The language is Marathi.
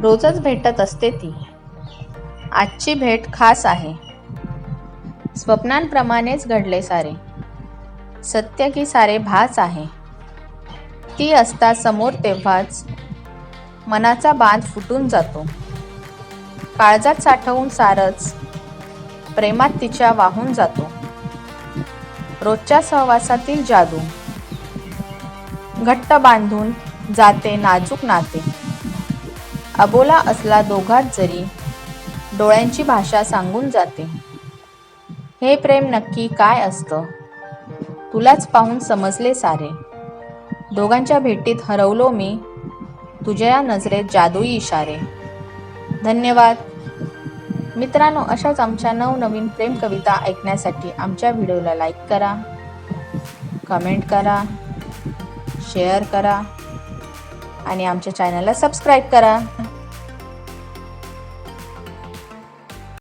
रोजच भेटत असते ती. आजची भेट खास आहे. स्वप्नांप्रमाणेच घडले सारे. सत्य की सारे भास आहे. ती असता समोर तेव्हाच मनाचा बांध फुटून जातो. काळजात साठवून सारच प्रेमात तिच्या वाहून जातो. रोजच्या सहवासातील जादू. घट्ट बांधून जाते नाजूक नाते. अबोला असला दोघात जरी डोळ्यांची भाषा सांगून जाते. हे प्रेम नक्की काय असतं? तुलाच पाहून समजले सारे. दोघांच्या भेटीत हरवलो मी. तुझ्या या नजरेत जादुई इशारे. धन्यवाद. मित्रांनो अशाच आमच्या नवनवीन प्रेम कविता ऐकण्यासाठी आमच्या व्हिडिओला लाईक करा कमेंट करा शेअर करा. आणि आमच्या चॅनलला सबस्क्राईब करा.